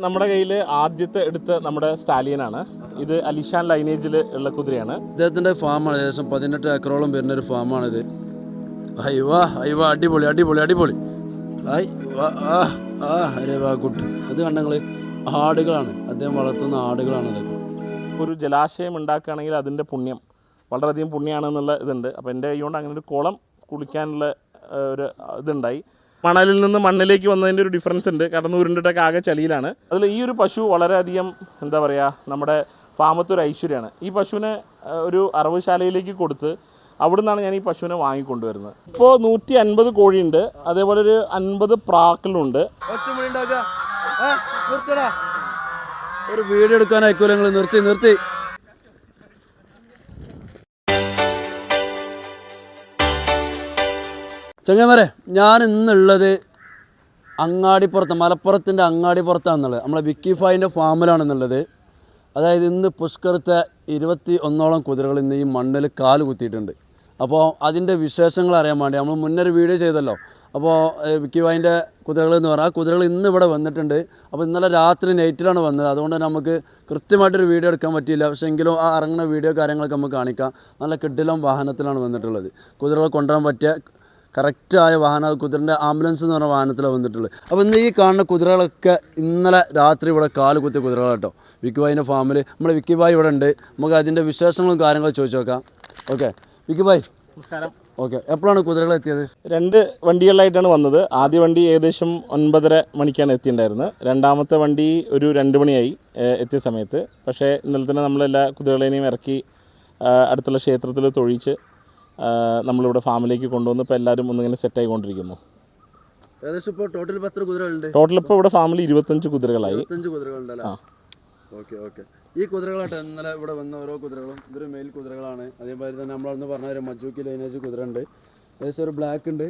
നമ്മുടെ കയ്യിൽ ആദ്യത്തെ എടുത്ത നമ്മുടെ സ്റ്റാലിയനാണ്. ഇത് അലിഷാൻ ലൈനേജിൽ ഉള്ള കുതിരയാണ്. ഇദ്ദേഹത്തിന്റെ ഫാമാണ് ഏകദേശം പതിനെട്ട് ഏക്കറോളം വരുന്ന ഒരു അയ്യവാ അയ്യവാ അടിപൊളി അടിപൊളി അടിപൊളി. അത് വാ ആ ആ അരേ വാ കുട്ടി. ഇത് കണ്ടങ്ങൾ ആടുകളാണ്. അദ്ദേഹം വളർത്തുന്ന ആടുകളാണ് ഇതൊക്കെ. ഒരു ജലാശയം ഉണ്ടാക്കുകയാണെങ്കിൽ അതിന്റെ പുണ്യം വളരെയധികം പുണ്യമാണെന്നുള്ള ഇതുണ്ട്. അപ്പോൾ എന്റെ കൈ കൊണ്ട് അങ്ങനെ ഒരു കുളം കുളിക്കാനുള്ള ഒരു ഇതുണ്ടായി. മണലിൽ നിന്ന് മണ്ണിലേക്ക് വന്നതിന്റെ ഒരു ഡിഫറൻസ് ഉണ്ട്. കടന്ന് ഉരുണ്ടിട്ടൊക്കെ ആകെ ചളിയിലാണ്. അതിൽ ഈ ഒരു പശു വളരെയധികം എന്താ പറയുക നമ്മുടെ ഫാമത്തെ ഒരു ഐശ്വര്യമാണ്. ഈ പശുവിനെ ഒരു അറവുശാലയിലേക്ക് കൊടുത്ത് അവിടെ നിന്നാണ് ഞാൻ ഈ പശുവിനെ വാങ്ങിക്കൊണ്ടുവരുന്നത്. ഇപ്പോൾ നൂറ്റി അൻപത് കോഴിയുണ്ട്. അതേപോലെ ഒരു അൻപത് പ്രാക്കളുണ്ട്. ഒരു വീഡിയോ എടുക്കാൻ നിങ്ങൾ നിർത്തി നിർത്തി. ചങ്ങന്മാരെ ഞാൻ ഇന്നുള്ളത് അങ്ങാടിപ്പുറത്ത് മലപ്പുറത്തിന്റെ അങ്ങാടിപ്പുറത്താണെന്നുള്ളത് നമ്മളെ വിക്കിഫായിന്റെ ഫാമിലാണെന്നുള്ളത്. അതായത് ഇന്ന് പുഷ്കരത്തെ ഇരുപത്തി ഒന്നോളം കുതിരകൾ ഇന്ന് ഈ മണ്ണിൽ കാൽ കുത്തിയിട്ടുണ്ട്. അപ്പോൾ അതിന്റെ വിശേഷങ്ങൾ അറിയാൻ വേണ്ടി നമ്മൾ മുന്നൊരു വീഡിയോ ചെയ്തല്ലോ. അപ്പോൾ വിക്കിഫായിന്റെ കുതിരകൾ എന്ന് പറഞ്ഞാൽ ആ കുതിരകൾ ഇന്ന് ഇവിടെ വന്നിട്ടുണ്ട്. അപ്പോൾ ഇന്നലെ രാത്രി നൈറ്റിലാണ് വന്നത്. അതുകൊണ്ട് നമുക്ക് കൃത്യമായിട്ടൊരു വീഡിയോ എടുക്കാൻ പറ്റിയില്ല. പക്ഷേ എങ്കിലും ആ ഇറങ്ങുന്ന വീഡിയോ കാര്യങ്ങളൊക്കെ നമുക്ക് കാണിക്കാം. നല്ല കിഡിലം വാഹനത്തിലാണ് വന്നിട്ടുള്ളത്. കുതിരകൾ കൊണ്ടുവരാൻ പറ്റിയ കറക്റ്റായ വാഹനം കുതിരന്റെ ആംബുലൻസ് എന്ന് പറഞ്ഞ വാഹനത്തിലാണ് വന്നിട്ടുള്ളത്. അപ്പോൾ ഇന്ന് ഈ കാണുന്ന കുതിരകളൊക്കെ ഇന്നലെ രാത്രി ഇവിടെ കാൽ കുത്തിയ കുതിരകളാട്ടോ. വിക്കിബായിന്റെ ഫാമിൽ നമ്മുടെ വിക്കിബായ് ഇവിടെ ഉണ്ട്. നമുക്ക് അതിന്റെ വിശേഷങ്ങളും കാര്യങ്ങളും ചോദിച്ചു നോക്കാം. ഓക്കെ. വിക്കിബായ് നമസ്കാരം. ഓക്കെ. എപ്പോഴാണ് കുതിരകൾ എത്തിയത്? രണ്ട് വണ്ടികളിലായിട്ടാണ് വന്നത്. ആദ്യ വണ്ടി ഏകദേശം ഒൻപതര മണിക്കാണ് എത്തിയിട്ടുണ്ടായിരുന്നത്. രണ്ടാമത്തെ വണ്ടി ഒരു രണ്ട് മണിയായി എത്തിയ സമയത്ത്. പക്ഷേ ഇന്നലെ തന്നെ നമ്മളെല്ലാ കുതിരകളെയും ഇറക്കി അടുത്തുള്ള ക്ഷേത്രത്തിൽ തൊഴിച്ച് നമ്മളിവിടെ ഫാമിലേക്ക് കൊണ്ടുവന്ന് ഇപ്പോൾ എല്ലാവരും ഒന്നിങ്ങനെ സെറ്റായിക്കൊണ്ടിരിക്കുന്നു ഏകദേശം ഇപ്പോൾ ടോട്ടൽ ഇപ്പോൾ എത്ര കുതിരകളുണ്ട്? ടോട്ടൽ ഇപ്പോൾ ഇവിടെ ഫാമിലി ഇരുപത്തഞ്ച് കുതിരകളായി. ഇരുപത്തഞ്ച് കുതിരകളുണ്ടല്ലേ. Okay okay. ഈ കുതിരകളായിട്ട് ഇന്നലെ ഇവിടെ വന്ന ഓരോ കുതിരകളും ഇതൊരു മെയിൽ കുതിരകളാണ്. അതേമാതിരി തന്നെ നമ്മളന്ന് പറഞ്ഞ ഒരു മജൂക്കി ലൈനേജ് കുതിര ഉണ്ട് ഏകദേശം ഒരു ബ്ലാക്ക് ഉണ്ട്.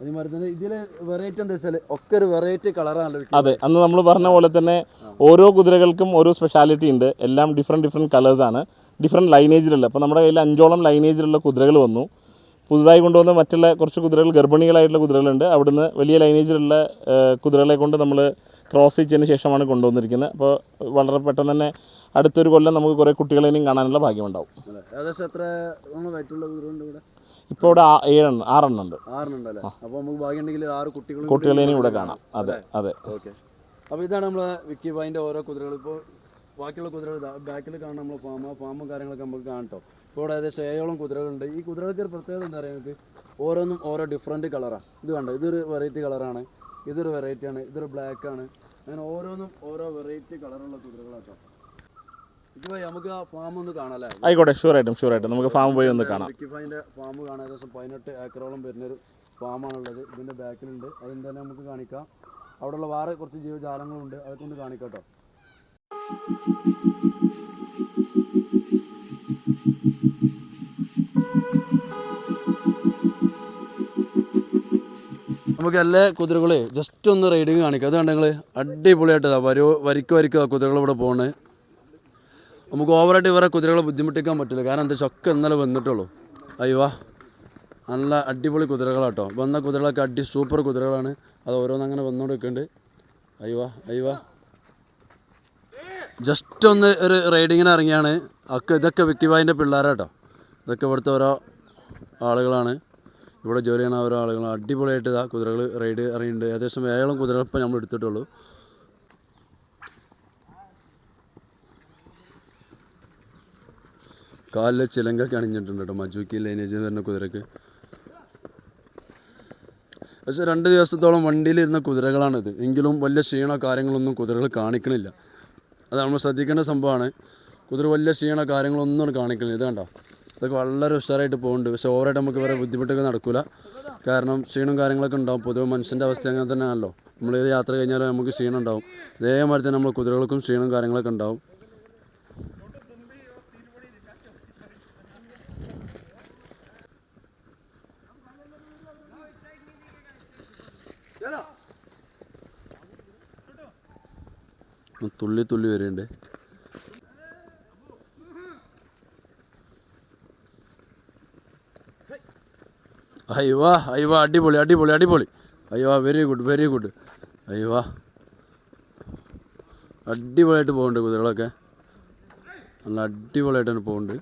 അതേമാതിരി തന്നെ ഇതിൽ വെറൈറ്റി എന്താ വെച്ചാൽ ഒക്കെ ഒരു വെറൈറ്റി കളറാണ് അതെ അന്ന് നമ്മൾ പറഞ്ഞ പോലെ തന്നെ ഓരോ കുതിരകൾക്കും ഓരോ സ്പെഷ്യാലിറ്റി ഉണ്ട്. എല്ലാം ഡിഫറെന്റ് ഡിഫറെന്റ് കളേഴ്സാണ് ഡിഫറെന്റ് ലൈനേജിലുള്ള അപ്പോൾ നമ്മുടെ കയ്യിൽ അഞ്ചോളം ലൈനേജിലുള്ള കുതിരകൾ വന്നു. പുതുതായി കൊണ്ടുവന്ന മറ്റുള്ള കുറച്ച് കുതിരകൾ ഗർഭിണികളായിട്ടുള്ള കുതിരകളുണ്ട്. അവിടുന്ന് വലിയ ലൈനേജിലുള്ള കുതിരകളെ കൊണ്ട് നമ്മൾ ക്രോസ് ചെയ്തതിന് ശേഷമാണ് കൊണ്ടുവന്നിരിക്കുന്നത്. അപ്പോൾ വളരെ പെട്ടെന്ന് തന്നെ അടുത്തൊരു കൊല്ലം നമുക്ക് കുറേ കുട്ടികളെയും കാണാനുള്ള ഭാഗ്യമുണ്ടാവും. ഇപ്പോൾ ഇവിടെ? ഏഴെണ്ണം ആറെണ്ണം ഉണ്ട് കുട്ടികളെയും ഇവിടെ കാണാം. അതെ അതെ. അപ്പോൾ ഇതാണ് നമ്മൾ വിക്കി ബായിന്റെ ഓരോ കുതിരകൾ. ഇപ്പോൾ ബാക്കിയുള്ള കുതിരകൾ ബാക്കിൽ കാണാൻ നമ്മൾ ഫാം ആ ഫാമും കാര്യങ്ങളൊക്കെ നമുക്ക് കാണട്ടോ ഇപ്പോൾ ഇവിടെ ഏകദേശം ഏഴോളം കുതിരകളുണ്ട്. ഈ കുതിരകൾക്ക് ഒരു പ്രത്യേകത എന്താ പറയുക ഓരോന്നും ഓരോ ഡിഫറെന്റ് കളറാണ് ഇത് കണ്ടോ? ഇതൊരു വെറൈറ്റി കളറാണ് ഇതൊരു വെറൈറ്റിയാണ് ഇതൊരു ബ്ലാക്ക് ആണ്. അങ്ങനെ ഓരോന്നും ഓരോ വെറൈറ്റി കളറുള്ള കുതിരകളാട്ടോ ആയിക്കോട്ടെ ഷുവർ നമുക്ക് ആ ഫാം ഒന്ന് കാണാല്ലേ ആയിക്കോട്ടെ ഷുവറായിട്ടും ഷുവറായിട്ടും നമുക്ക് ഫാം പോയി ഒന്ന് കാണാം. ഫാം കാണാൻ ഏകദേശം പതിനെട്ട് ഏക്കറോളം വരുന്നൊരു ഫാമാണുള്ളത്. ഇതിന്റെ ബാക്കിലുണ്ട് അതിന് തന്നെ നമുക്ക് കാണിക്കാം. അവിടെയുള്ള വേറെ കുറച്ച് ജീവജാലങ്ങളുണ്ട്. അതൊക്കെ ഒന്ന് കാണിക്കാം കേട്ടോ നമുക്ക് എല്ലാ കുതിരകളെ ജസ്റ്റ് ഒന്ന് റൈഡിങ് കാണിക്കാം. അത് കണ്ടെങ്കിൽ അടിപൊളിയായിട്ട് വരോ വരിക്ക് വരിക്ക് കുതിരകൾ ഇവിടെ പോകണേ നമുക്ക് ഓവറായിട്ട് ഇവരെ കുതിരകളെ ബുദ്ധിമുട്ടിക്കാൻ പറ്റില്ല. കാരണം എന്താ ചൊക്കെ ഇന്നലെ വന്നിട്ടുള്ളൂ. അയ്യോ നല്ല അടിപൊളി കുതിരകളാട്ടോ. വന്ന കുതിരകളൊക്കെ അടി സൂപ്പർ കുതിരകളാണ്. അത് ഓരോന്നങ്ങനെ വന്നുകൊണ്ടിരിക്കുന്നുണ്ട് അയ്യോ അയ്യോ. ജസ്റ്റ് ഒന്ന് ഒരു റൈഡിങ്ങിന് ഇറങ്ങിയാണ്. ഒക്കെ ഇതൊക്കെ വിക്കിബായിന്റെ പിള്ളേരാട്ടോ. ഇതൊക്കെ ഇവിടുത്തെ ഓരോ ആളുകളാണ്. ഇവിടെ ജോലി ചെയ്യണ ഓരോ ആളുകൾ അടിപൊളിയായിട്ട് ഇതാ കുതിരകൾ റൈഡ് ഇറങ്ങിയിട്ടുണ്ട്. ഏകദേശം ഏഴോളം കുതിരകൾ ഇപ്പം നമ്മൾ എടുത്തിട്ടുള്ളൂ. കാലിൽ ചിലങ്കൊക്കെ അണിഞ്ഞിട്ടുണ്ട് കേട്ടോ. മജുക്കി ലൈനേജ് പറഞ്ഞ കുതിരക്ക്. പക്ഷേ രണ്ട് ദിവസത്തോളം വണ്ടിയിലിരുന്ന കുതിരകളാണിത്. എങ്കിലും വലിയ ക്ഷീണോ കാര്യങ്ങളൊന്നും കുതിരകൾ കാണിക്കണില്ല. അത് നമ്മൾ ശ്രദ്ധിക്കേണ്ട സംഭവമാണ്. കുതിര വലിയ ക്ഷീണോ കാര്യങ്ങളൊന്നും കാണിക്കില്ല ഇത് കണ്ടോ? ഇതൊക്കെ വളരെ ഉഷാറായിട്ട് പോകുന്നുണ്ട്. പക്ഷേ ഓവറായിട്ട് നമുക്ക് വേറെ ബുദ്ധിമുട്ടൊക്കെ നടക്കില്ല കാരണം ക്ഷീണവും കാര്യങ്ങളൊക്കെ ഉണ്ടാവും. പൊതുവെ മനുഷ്യന്റെ അവസ്ഥ അങ്ങനെ തന്നെയാണല്ലോ. നമ്മൾ ഏത് യാത്ര കഴിഞ്ഞാലും നമുക്ക് ക്ഷീണം ഉണ്ടാവും ഇതേമാതിരി തന്നെ നമ്മൾ കുതിരകൾക്കും ക്ഷീണവും കാര്യങ്ങളൊക്കെ ഉണ്ടാവും. തുള്ളി തുള്ളി വരുന്നുണ്ട് അയ്യോ അയ്യോ അടിപൊളി അടിപൊളി അടിപൊളി. അയ്യോ വെരി ഗുഡ് വെരി ഗുഡ് അയ്യോ അടിപൊളിയായിട്ട് പോകുന്നുണ്ട് കുതിരകളൊക്കെ. നല്ല അടിപൊളിയായിട്ട് തന്നെ പോകുന്നുണ്ട്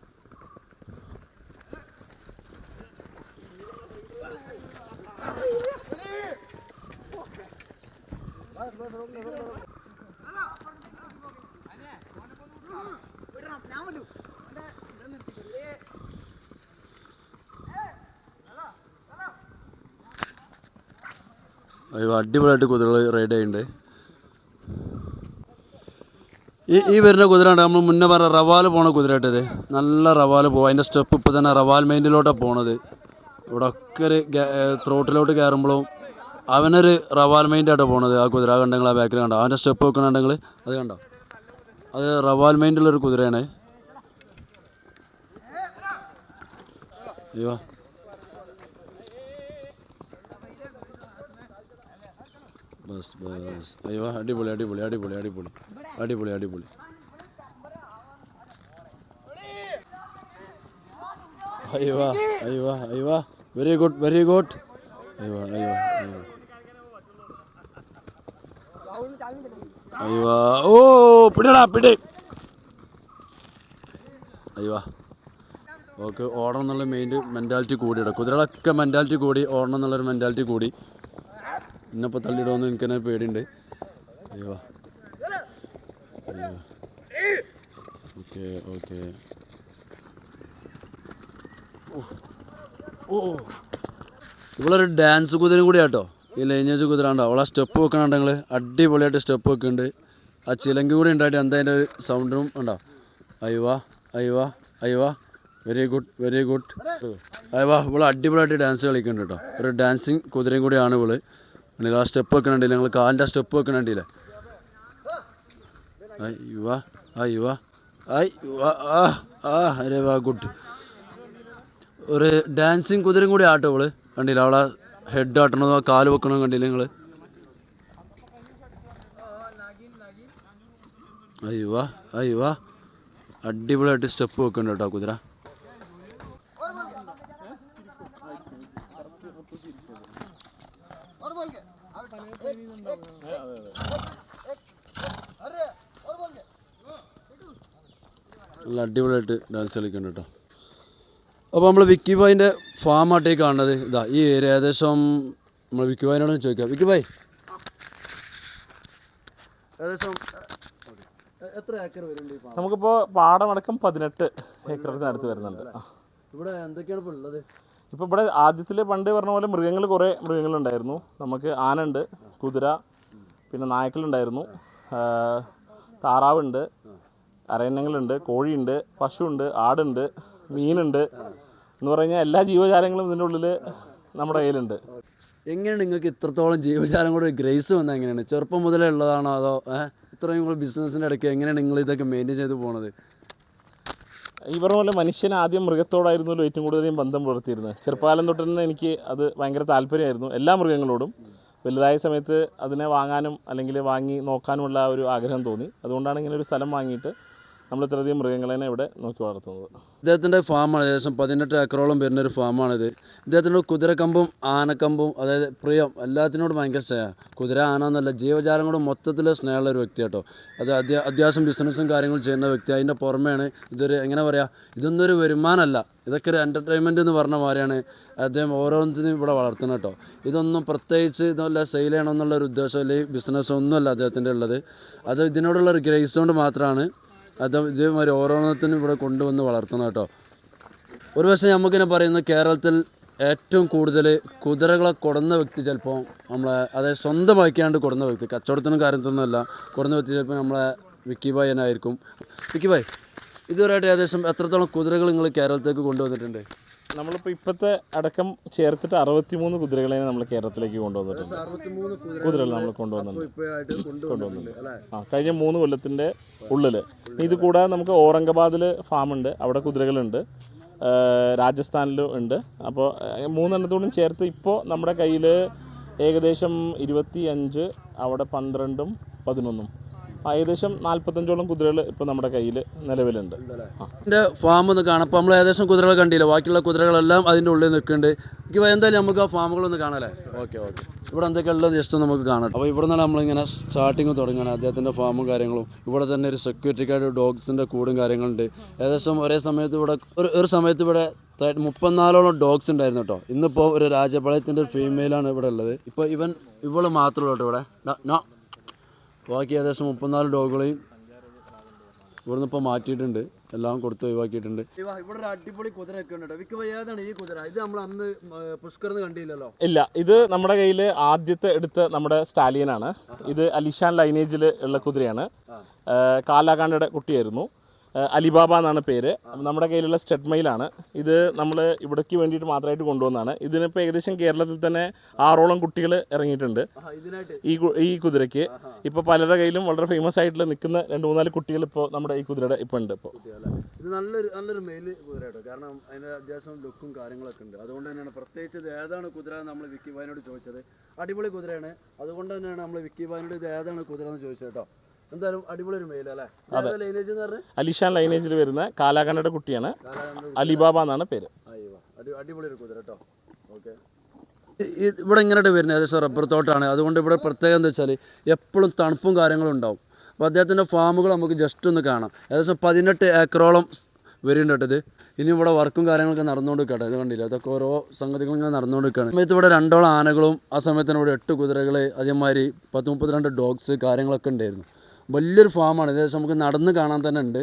അയ്യോ അടിപൊളിയായിട്ട് കുതിരകൾ റൈഡ് ചെയ്യുന്നുണ്ട് ഈ ഈ വരുന്ന കുതിര ഉണ്ട് നമ്മൾ മുന്നേ പറഞ്ഞ റവാൽ പോണ കുതിരയായിട്ടത് നല്ല റവാൽ പോകും അതിന്റെ സ്റ്റെപ്പ് ഇപ്പോൾ തന്നെ റവാൽ മെയിനിലോട്ടാണ് പോണത്. ഇവിടെ ഒക്കെ ഒരു ത്രോട്ടിലോട്ട് കയറുമ്പോഴും അവനൊരു റവാൽ മെയിന്റായിട്ട് പോണത്. ആ കുതിര കണ്ടെങ്കിൽ ആ ബാക്കിൽ കണ്ടോ? അവന്റെ സ്റ്റെപ്പ് വെക്കണുണ്ടെങ്കിൽ അത് കണ്ടോ? അത് റവാൽ മെയിന്റുള്ളൊരു കുതിരയാണ്. അയ്യോ. ബസ് ബസ്. അയ്യോ അടിപൊളി അടിപൊളി അടിപൊളി അടിപൊളി. അടിപൊളി അടിപൊളി. അയ്യോ അയ്യോ അയ്യോ. വെരി ഗുഡ് വെരി ഗുഡ് അയ്യോ അയ്യോ അയ്യോ. അയ്യോ ഓ പിടിടാ പിടി. അയ്യോ. ഓക്കെ ഓടണം എന്നുള്ള മെയിൻ മെന്റാലിറ്റി കൂടിയിട കുതിരകളൊക്കെ മെന്റാലിറ്റി കൂടി ഓടണം എന്നുള്ളൊരു മെന്റാലിറ്റി കൂടി. ഇന്നിപ്പോൾ തള്ളിയിടുമെന്ന് എനിക്ക് തന്നെ പേടിയുണ്ട്. അയ്യോ. അയ്യോ ഓക്കെ ഓക്കെ. ഓ ഇവളൊരു ഡാൻസ് കുതിരയും കൂടി ആട്ടോ. ഈ ലൈനേജ് കുതിര ഉണ്ടോ അവളെ സ്റ്റെപ്പ് വെക്കണുണ്ടെങ്കിൽ അടിപൊളിയായിട്ട് സ്റ്റെപ്പ് വെക്കുന്നുണ്ട്. ആ ചിലങ്കി കൂടി ഉണ്ടായിട്ട് എന്താ അതിന്റെ ഒരു സൗണ്ടും ഉണ്ടോ? അയ്യോ അയ്യോ അയ്യോ വെരി ഗുഡ് വെരി ഗുഡ് അയ്യോ ഇവൾ അടിപൊളിയായിട്ട് ഡാൻസ് കളിക്കുന്നുണ്ട് കേട്ടോ. ഒരു ഡാൻസിങ് കുതിരയും കൂടിയാണ് ഇവൾ. നിങ്ങൾ ആ സ്റ്റെപ്പ് വെക്കണുണ്ടല്ലേ ഞങ്ങൾ കാലിന്റെ സ്റ്റെപ്പ് വെക്കണുണ്ടല്ലേ ആ ആ അരെ വാ ഗുഡ്. ഒരു ഡാൻസിങ് കുതിരയും കൂടി ആട്ടോ ഇവൾ. കണ്ടില്ല? അവളെ ഹെഡ് ആട്ടണതോ കാൽ വെക്കണോ കണ്ടില്ല നിങ്ങൾ അയ്യോ അയ്യോ അടിപൊളിയായിട്ട് സ്റ്റെപ്പ് വെക്കണ്ട കേട്ടോ കുതിര. അടിപൊളിയായിട്ട് ഡാൻസ് കളിക്കുന്നുണ്ട് കേട്ടോ അപ്പോൾ നമ്മൾ വിക്കി ഭായിന്റെ ഫാമായിട്ടേക്ക് കാണുന്നത് ഇതാ ഈ ഏരിയ ഏകദേശം നമ്മൾ വിക്കി ഭായിനോട് ചോദിക്കാം. വിക്കി ഭായ്. ഏകദേശം എത്ര ഏക്കർ വരുന്നുണ്ട് നമുക്കിപ്പോൾ പാടമടക്കം പതിനെട്ട് ഏക്കറിന് അടുത്ത് വരുന്നുണ്ട്. ഇവിടെ എന്തൊക്കെയാണ് ഇപ്പോൾ ഉള്ളത്? ഇപ്പോൾ ഇവിടെ ആദ്യത്തിൽ പണ്ട് പറഞ്ഞ പോലെ മൃഗങ്ങൾ കുറേ മൃഗങ്ങളുണ്ടായിരുന്നു. നമുക്ക് ആനയുണ്ട് കുതിര പിന്നെ നായ്ക്കളുണ്ടായിരുന്നു. താറാവുണ്ട് അരയന്നങ്ങളുണ്ട് കോഴിയുണ്ട് പശുവുണ്ട് ആടുണ്ട് മീനുണ്ട്. എന്ന് പറഞ്ഞാൽ എല്ലാ ജീവജാലങ്ങളും ഇതിന്റെ ഉള്ളിൽ നമ്മുടെ കയ്യിലുണ്ട്. എങ്ങനെയാണ് നിങ്ങൾക്ക് ഇത്രത്തോളം ജീവജാലം കൂടെ ഗ്രേസ് വന്നത് എങ്ങനെയാണ്? ചെറുപ്പം മുതലേ ഉള്ളതാണോ അതോ ഇത്രയും കൂടെ ബിസിനസ്സിന്റെ ഇടയ്ക്ക് എങ്ങനെയാണ് നിങ്ങൾ ഇതൊക്കെ മെയിന്റെയിൻ ചെയ്ത് പോണത്? ഈ പറഞ്ഞ പോലെ മനുഷ്യൻ ആദ്യം മൃഗത്തോടായിരുന്നല്ലോ ഏറ്റവും കൂടുതലും ബന്ധം പുലർത്തിയിരുന്നത്. ചെറുപ്പകാലം തൊട്ട് തന്നെ എനിക്ക് അത് ഭയങ്കര താല്പര്യമായിരുന്നു. എല്ലാ മൃഗങ്ങളോടും. വലുതായ സമയത്ത് അതിനെ വാങ്ങാനും അല്ലെങ്കിൽ വാങ്ങി നോക്കാനുമുള്ള ഒരു ആഗ്രഹം തോന്നി. അതുകൊണ്ടാണ് ഇങ്ങനെ ഒരു സ്ഥലം വാങ്ങിയിട്ട് നമ്മൾ ഇത്രയധികം മൃഗങ്ങളെ ഇവിടെ നോക്കി വളർത്തുന്നത്. ഇദ്ദേഹത്തിന്റെ ഫാമാണ് ഏകദേശം പതിനെട്ട് ഏക്കറോളം വരുന്ന ഒരു ഫാമാണിത്. ഇദ്ദേഹത്തിന്റെ കുതിരക്കമ്പും ആനക്കമ്പും അതായത് പ്രിയം എല്ലാത്തിനോടും ഭയങ്കര സ്നേഹം കുതിര ആന എന്നല്ല ജീവജാലങ്ങളോട് മൊത്തത്തിൽ സ്നേഹമുള്ള ഒരു വ്യക്തി കേട്ടോ അത് അധ്യ അത്യാവശ്യം ബിസിനസ്സും കാര്യങ്ങളും ചെയ്യുന്ന വ്യക്തി. അതിന്റെ പുറമെയാണ് ഇതൊരു എങ്ങനെ പറയുക ഇതൊന്നും ഒരു വരുമാനമല്ല. ഇതൊക്കെ ഒരു എന്റർടൈൻമെന്റ് എന്ന് പറഞ്ഞ മാതിരിയാണ് അദ്ദേഹം ഓരോന്നിനും ഇവിടെ വളർത്തുന്നത് കേട്ടോ. ഇതൊന്നും പ്രത്യേകിച്ച് ഇതല്ല സെയിൽ ചെയ്യണമെന്നുള്ള ഒരു ഉദ്ദേശം അല്ലെങ്കിൽ ബിസിനസ് ഒന്നുമല്ല അദ്ദേഹത്തിന്റെ ഉള്ളത്. അത് ഇതിനോടുള്ള ഒരു ഗ്രേസ് കൊണ്ട് മാത്രമാണ് അത് ഇതേമാതിരി ഓരോന്നത്തിനും ഇവിടെ കൊണ്ടുവന്ന് വളർത്തണം കേട്ടോ. ഒരു പക്ഷേ നമുക്കിനെ പറയുന്നത് കേരളത്തിൽ ഏറ്റവും കൂടുതൽ കുതിരകളെ കൊടുന്ന വ്യക്തി ചിലപ്പോൾ നമ്മളെ അതായത് സ്വന്തമാക്കിയാണ്ട് കൊടുന്ന വ്യക്തി കച്ചവടത്തിനും കാര്യത്തിനൊന്നുമല്ല കൊടുന്ന വ്യക്തി ചിലപ്പോൾ നമ്മളെ വിക്കി ഭായ് തന്നെ ആയിരിക്കും. വിക്കി ഭായ് ഇതുവരെയായിട്ട് ഏകദേശം എത്രത്തോളം കുതിരകൾ നിങ്ങൾ കേരളത്തിലേക്ക് കൊണ്ടുവന്നിട്ടുണ്ട്? നമ്മളിപ്പോൾ ഇപ്പോഴത്തെ അടക്കം ചേർത്തിട്ട് അറുപത്തിമൂന്ന് കുതിരകളെ നമ്മൾ കേരളത്തിലേക്ക് കൊണ്ടുവന്നിട്ടുണ്ട്. കുതിരകൾ നമ്മൾ കൊണ്ടുവന്നിട്ടുണ്ട്. കൊണ്ടുവന്നിട്ടുണ്ട് ആ കഴിഞ്ഞ മൂന്ന് കൊല്ലത്തിന്റെ ഉള്ളിൽ ഇത് കൂടാതെ നമുക്ക് ഔറംഗാബാദിൽ ഫാമുണ്ട് അവിടെ കുതിരകളുണ്ട് രാജസ്ഥാനിലും ഉണ്ട്. അപ്പോൾ മൂന്നെണ്ണത്തോടും ചേർത്ത് ഇപ്പോൾ നമ്മുടെ കയ്യിൽ ഏകദേശം ഇരുപത്തി അഞ്ച് അവിടെ പന്ത്രണ്ടും പതിനൊന്നും. ഏകദേശം നാല്പത്തഞ്ചോളം കുതിരകൾ ഇപ്പോൾ നമ്മുടെ കയ്യിൽ നിലവിലുണ്ട്. എന്റെ എന്റെ ഫാം ഒന്ന് കാണാം. അപ്പോൾ നമ്മൾ ഏകദേശം കുതിരകൾ കണ്ടില്ല? ബാക്കിയുള്ള കുതിരകളെല്ലാം അതിന്റെ ഉള്ളിൽ നിൽക്കുന്നുണ്ട്. എനിക്ക് എന്തായാലും നമുക്ക് ആ ഫാമുകളൊന്ന് കാണാല്ലേ? Okay okay. ഇവിടെ എന്തൊക്കെ ഉള്ളത് ജസ്റ്റ് നമുക്ക് കാണാം. അപ്പോൾ ഇവിടെ നിന്നാണ് നമ്മളിങ്ങനെ സ്റ്റാർട്ടിങ് തുടങ്ങുന്നത് അദ്ദേഹത്തിന്റെ ഫാമും കാര്യങ്ങളും. ഇവിടെ തന്നെ ഒരു സെക്യൂരിറ്റിക്കായിട്ട് ഡോഗ്സിന്റെ കൂടും കാര്യങ്ങളുണ്ട്. ഏകദേശം ഒരേ സമയത്ത് ഇവിടെ ഒരു ഒരു സമയത്ത് ഇവിടെ മുപ്പത്തിനാലോളം ഡോഗ്സ് ഉണ്ടായിരുന്നു കേട്ടോ. ഇന്നിപ്പോൾ ഒരു രാജപാളയത്തിന്റെ ഒരു ഫീമെയിലാണ് ഇവിടെ ഉള്ളത്. ഇപ്പോൾ ഇവൻ ഇവൾ മാത്രമേ ഉള്ളൂ കേട്ടോ ഇവിടെ. നോ ബാക്കി ഏകദേശം മുപ്പത്തിനാല് ഡോഗുകളെയും ഇവിടുന്ന് ഇപ്പോൾ മാറ്റിയിട്ടുണ്ട്. എല്ലാം കൊടുത്ത് ഒഴിവാക്കിയിട്ടുണ്ട്. ഇവിടെ ഒരു അടിപൊളി കുതിരയൊക്കെ ഉണ്ട് കേട്ടോ ഏതാണ് ഈ കുതിര. ഇത് നമ്മൾ അന്ന് പുഷ്കർന്ന് കണ്ടില്ലല്ലോ? ഇല്ല. ഇത് നമ്മുടെ കയ്യിൽ ആദ്യത്തെ എടുത്ത നമ്മുടെ സ്റ്റാലിയനാണ്. ഇത് അലിഷാൻ ലൈനേജിൽ ഉള്ള കുതിരയാണ്. കാലാകാണ്ടയുടെ കുട്ടിയായിരുന്നു. അലിബാബ എന്നാണ് പേര്. നമ്മുടെ കയ്യിലുള്ള സ്റ്റെഡ്മയിലാണ് ഇത് നമ്മൾ ഇവിടേക്ക് വേണ്ടിയിട്ട് മാത്രമായിട്ട് കൊണ്ടുവന്നതാണ്. ഇതിനിപ്പോൾ ഏകദേശം കേരളത്തിൽ തന്നെ ആറോളം കുട്ടികൾ ഇറങ്ങിയിട്ടുണ്ട്. ഈ ഈ കുതിരയ്ക്ക്. ഇപ്പോൾ പലരുടെ കയ്യിലും വളരെ ഫേമസ് ആയിട്ടുള്ള നിൽക്കുന്ന രണ്ട് മൂന്നാൽ കുട്ടികൾ ഇപ്പോൾ നമ്മുടെ ഈ കുതിരയുടെ ഇപ്പോൾ ഉണ്ട് ഇപ്പോൾ ഇത് നല്ലൊരു നല്ലൊരു മെയിൽ കുതിര കേട്ടോ. കാരണം അതിന്റെ അത്യാവശ്യം ലുക്കും കാര്യങ്ങളൊക്കെ ഉണ്ട്. അതുകൊണ്ട് തന്നെയാണ് പ്രത്യേകിച്ച് ഇത് ഏതാണ് കുതിര നമ്മൾ വിക്കി ബായിനോട് ചോദിച്ചത്? അടിപൊളി കുതിരയാണ്. അതുകൊണ്ട് തന്നെയാണ് നമ്മൾ വിക്കി ബായിനോട് ഇത് ഏതാണ് കുതിര എന്ന് ചോദിച്ചത് കേട്ടോ. എന്തായാലും അടിപൊളി ഒരു മെയിൽ അല്ലേ? ലൈനേജ് എന്ന് പറഞ്ഞാൽ അലിഷാൻ ലൈനേജിൽ വരുന്ന കാലാകണ്ണയുടെ കുട്ടിയാണ്. അലിബാബ എന്നാണ് പേര്. അടിപൊളി ഒരു കുതിര കേട്ടോ. ഓക്കെ ഇവിടെ ഇങ്ങനെയായിട്ട് വരുന്നത് ഏകദേശം റബ്ബർ തോട്ടാണ്. അതുകൊണ്ട് ഇവിടെ പ്രത്യേകം എന്താ വെച്ചാൽ എപ്പോഴും തണുപ്പും കാര്യങ്ങളും ഉണ്ടാവും. അപ്പോൾ അദ്ദേഹത്തിന്റെ ഫാമുകൾ നമുക്ക് ജസ്റ്റ് ഒന്ന് കാണാം. ഏകദേശം പതിനെട്ട് ഏക്കറോളം വരുന്നുണ്ട് ഇത്. ഇനി ഇവിടെ വർക്കും കാര്യങ്ങളൊക്കെ നടന്നുകൊണ്ട് കേട്ടോ ഇത് കണ്ടില്ല? അതൊക്കെ ഓരോ സംഗതികളും ഇങ്ങനെ നടന്നുകൊണ്ട് നിൽക്കുകയാണ് സമയത്ത് ഇവിടെ രണ്ടോളം ആനകളും ആ സമയത്തിന് ഇവിടെ എട്ട് കുതിരകൾ അതേമാതിരി പത്ത് മുപ്പത്തിരണ്ട് ഡോഗ്സ് കാര്യങ്ങളൊക്കെ ഉണ്ടായിരുന്നു. വലിയൊരു ഫാമാണ്. ഏകദേശം നമുക്ക് നടന്ന് കാണാൻ തന്നെ ഉണ്ട്.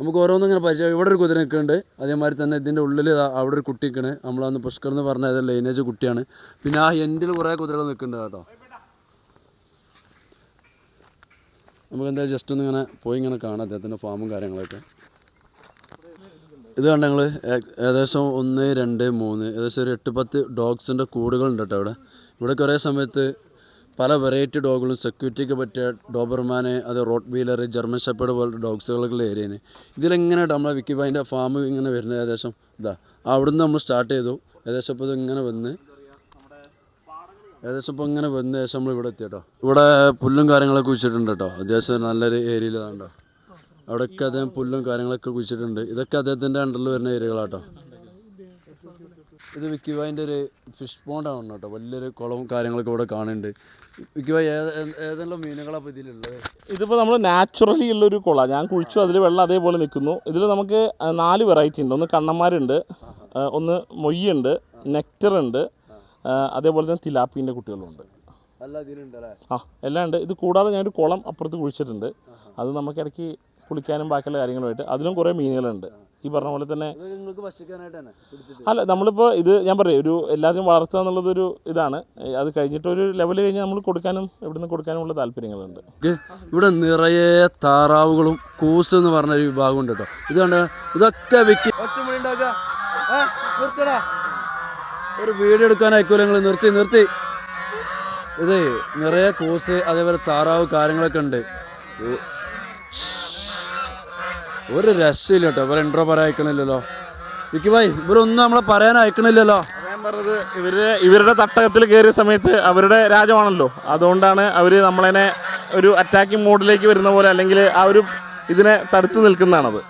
നമുക്ക് ഓരോന്നും ഇങ്ങനെ പരിചയം ഇവിടെ ഒരു കുതിര നിൽക്കുന്നുണ്ട്. അതേമാതിരി തന്നെ ഇതിന്റെ ഉള്ളിൽ അവിടെ ഒരു കുട്ടി നിൽക്കണ്. നമ്മളന്ന് പുഷ്കർ എന്ന് പറഞ്ഞ ഏതൊരു ലൈനേജ് കുട്ടിയാണ്. പിന്നെ ആ എൻഡിൽ കുറേ കുതിരകൾ നിൽക്കുന്നുണ്ട് കേട്ടോ. നമുക്ക് എന്താ ജസ്റ്റ് ഒന്ന് ഇങ്ങനെ പോയി ഇങ്ങനെ കാണാം അദ്ദേഹത്തിന്റെ ഫാമും കാര്യങ്ങളൊക്കെ. ഇത് കണ്ട ഞങ്ങൾ ഏകദേശം ഒന്ന് രണ്ട് മൂന്ന് ഏകദേശം ഒരു എട്ട് പത്ത് ഡോഗ്സിന്റെ കൂടുകളുണ്ട് കേട്ടോ ഇവിടെ കുറേ സമയത്ത് പല വെറൈറ്റി ഡോഗുകളും സെക്യൂരിറ്റിക്ക് പറ്റിയ ഡോബർമാന് അത് റോട്ട് വീലർ ജർമ്മൻ ഷെപ്പേഡ് പോലുള്ള ഡോഗ്സുകളൊക്കെ ഏരിയന് ഇതിലെങ്ങനെ നമ്മളെ വിക്കിബായിന്റെ ഫാം ഇങ്ങനെ വരുന്നത്? ഏകദേശം ഇതാ അവിടുന്ന് നമ്മൾ സ്റ്റാർട്ട് ചെയ്തു. ഏകദേശം ഇപ്പോൾ ഇങ്ങനെ വന്ന് ഏകദേശം ഇപ്പോൾ ഇങ്ങനെ വന്ന് ശേഷം നമ്മൾ ഇവിടെ എത്തി കേട്ടോ. ഇവിടെ പുല്ലും കാര്യങ്ങളൊക്കെ കുഴിച്ചിട്ടുണ്ട് കേട്ടോ. അത്യാവശ്യം നല്ലൊരു ഏരിയയിൽ ഇതാണ്ടോ അവിടെയൊക്കെ അദ്ദേഹം പുല്ലും കാര്യങ്ങളൊക്കെ കുഴിച്ചിട്ടുണ്ട്. ഇതൊക്കെ അദ്ദേഹത്തിന്റെ അണ്ടറിൽ വരുന്ന ഏരിയകളാട്ടോ ഇത് വിക്കിബായിന്റെ ഒരു ഫിഷ് പോണ്ടാണ് കേട്ടോ. വലിയൊരു കുളവും കാര്യങ്ങളൊക്കെ ഇവിടെ കാണുന്നുണ്ട്. ഏത് ഏതെല്ലാം മീനുകളാണ് അപ്പോൾ ഇതിലുള്ളത്? ഇതിപ്പോൾ നമ്മൾ നാച്ചുറലി ഉള്ളൊരു കുള. ഞാൻ കുഴിച്ചു അതിൽ വെള്ളം അതേപോലെ നിൽക്കുന്നു. ഇതിൽ നമുക്ക് നാല് വെറൈറ്റി ഉണ്ട്. ഒന്ന് കണ്ണന്മാരുണ്ട് ഒന്ന് മൊയ്യുണ്ട് നെക്ടർ ഉണ്ട് അതേപോലെ തന്നെ തിലാപ്പീന്റെ കുട്ടികളുണ്ട് ആ എല്ലാം ഉണ്ട്. ഇത് കൂടാതെ ഞാനൊരു കുളം അപ്പുറത്ത് കുഴിച്ചിട്ടുണ്ട്. അത് നമുക്ക് ഇടയ്ക്ക് കുളിക്കാനും ബാക്കിയുള്ള കാര്യങ്ങളുമായിട്ട്. അതിലും കുറേ മീനുകളുണ്ട്. ഈ പറഞ്ഞ പോലെ തന്നെ അല്ല നമ്മളിപ്പോൾ ഇത് ഞാൻ പറയും ഒരു എല്ലാത്തിനും വളർത്തുക എന്നുള്ളതൊരു ഇതാണ്. അത് കഴിഞ്ഞിട്ട് ഒരു ലെവൽ കഴിഞ്ഞ് നമ്മൾ കൊടുക്കാനും ഇവിടുന്ന് കൊടുക്കാനുമുള്ള താല്പര്യങ്ങളുണ്ട്. ഇവിടെ നിറയെ താറാവുകളും കൂസ് എന്ന് പറഞ്ഞ ഒരു വിഭാഗം ഉണ്ട് കേട്ടോ. ഇതുകൊണ്ട് കണ്ട? ഇതൊക്കെ വിക്കി ഒരു വീഡിയോ എടുക്കാൻ അയക്കൂല നിങ്ങൾ നിർത്തി നിർത്തി. ഇത് നിറയെ കൂസ് അതേപോലെ താറാവ് കാര്യങ്ങളൊക്കെ ഉണ്ട്. ഒരു രക്ഷയില്ല കേട്ടോ. ഇവരെ ഇൻട്രോ പറയാൻ അയക്കണില്ലല്ലോ വിക്കി ഭായ് ഇവരൊന്നും നമ്മളെ പറയാൻ അയക്കണില്ലല്ലോ. ഞാൻ പറഞ്ഞത് ഇവർ ഇവരുടെ തട്ടകത്തിൽ കയറിയ സമയത്ത് അവരുടെ രാജമാണല്ലോ. അതുകൊണ്ടാണ് അവർ നമ്മളതിനെ ഒരു അറ്റാക്കിംഗ് മോഡിലേക്ക് വരുന്ന പോലെ അല്ലെങ്കിൽ ആ ഒരു ഇതിനെ തടുത്തു നിൽക്കുന്നതാണത്.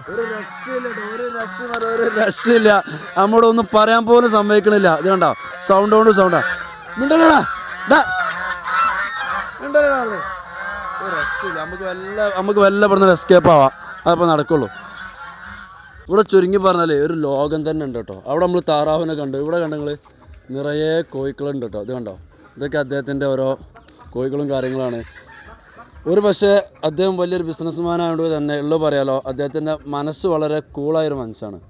ഒരു രക്ഷയില്ല നമ്മുടെ ഒന്നും പറയാൻ പോലും സമ്മതിക്കണില്ല. ഇത് കണ്ടോ? സൗണ്ട് കൊണ്ട് സൗണ്ടാ മിണ്ടല്ലേടാ. ഒരു രക്ഷയില്ല. നമുക്ക് വല്ല നമുക്ക് വല്ല പെടുന്ന എസ്കേപ്പ് ആവാം. അതപ്പോൾ നടക്കുള്ളൂ. ഇവിടെ ചുരുങ്ങി പറഞ്ഞാലേ ഒരു ലോകം തന്നെ ഉണ്ട് കേട്ടോ. അവിടെ നമ്മൾ താറാവിനെ കണ്ടു. ഇവിടെ കണ്ടെങ്കിൽ നിറയെ കോഴിക്കളുണ്ട് കേട്ടോ. ഇത് കണ്ടോ? ഇതൊക്കെ അദ്ദേഹത്തിന്റെ ഓരോ കോഴികളും കാര്യങ്ങളാണ്. ഒരു പക്ഷേ അദ്ദേഹം വലിയൊരു ബിസിനസ്മാൻ ആയതുകൊണ്ട് തന്നെ ഉള്ളു പറയാലോ അദ്ദേഹത്തിന്റെ മനസ്സ് വളരെ കൂളായൊരു മനസ്സാണ്